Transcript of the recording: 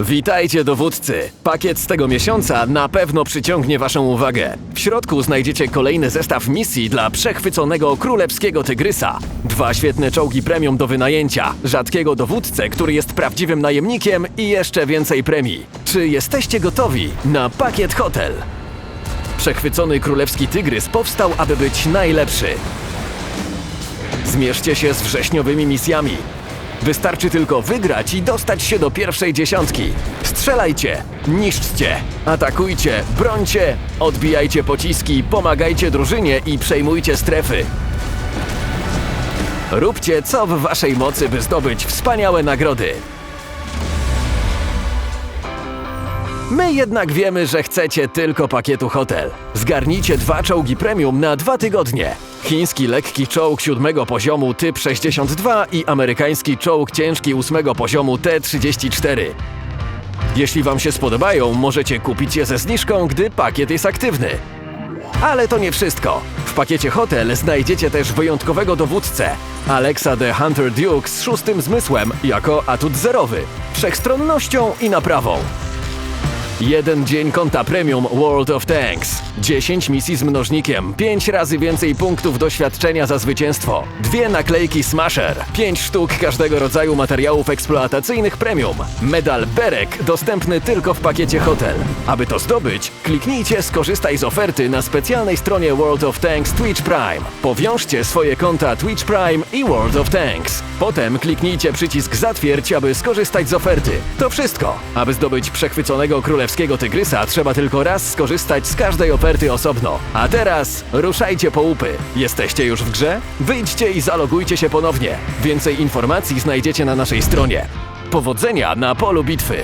Witajcie dowódcy! Pakiet z tego miesiąca na pewno przyciągnie Waszą uwagę. W środku znajdziecie kolejny zestaw misji dla przechwyconego królewskiego tygrysa. Dwa świetne czołgi premium do wynajęcia, rzadkiego dowódcę, który jest prawdziwym najemnikiem i jeszcze więcej premii. Czy jesteście gotowi na pakiet hotel? Przechwycony królewski tygrys powstał, aby być najlepszy. Zmierzcie się z wrześniowymi misjami. Wystarczy tylko wygrać i dostać się do pierwszej dziesiątki. Strzelajcie, niszczcie, atakujcie, brońcie, odbijajcie pociski, pomagajcie drużynie i przejmujcie strefy. Róbcie co w waszej mocy, by zdobyć wspaniałe nagrody. My jednak wiemy, że chcecie tylko pakietu hotel. Zgarnijcie dwa czołgi premium na dwa tygodnie. Chiński lekki czołg siódmego poziomu typ 62 i amerykański czołg ciężki ósmego poziomu T-34. Jeśli Wam się spodobają, możecie kupić je ze zniżką, gdy pakiet jest aktywny. Ale to nie wszystko. W pakiecie hotel znajdziecie też wyjątkowego dowódcę, Alexa the Hunter Duke z szóstym zmysłem jako atut zerowy, wszechstronnością i naprawą. Jeden dzień konta premium World of Tanks. 10 misji z mnożnikiem, 5 razy więcej punktów doświadczenia za zwycięstwo. Dwie naklejki Smasher, 5 sztuk każdego rodzaju materiałów eksploatacyjnych premium. Medal Berek dostępny tylko w pakiecie hotel. Aby to zdobyć, kliknijcie skorzystaj z oferty na specjalnej stronie World of Tanks Twitch Prime. Powiążcie swoje konta Twitch Prime i World of Tanks. Potem kliknijcie przycisk zatwierdź, aby skorzystać z oferty. To wszystko. Aby zdobyć przechwyconego królewskiego tygrysa, trzeba tylko raz skorzystać z każdej oferty osobno. A teraz ruszajcie po łupy. Jesteście już w grze? Wyjdźcie i zalogujcie się ponownie. Więcej informacji znajdziecie na naszej stronie. Powodzenia na polu bitwy!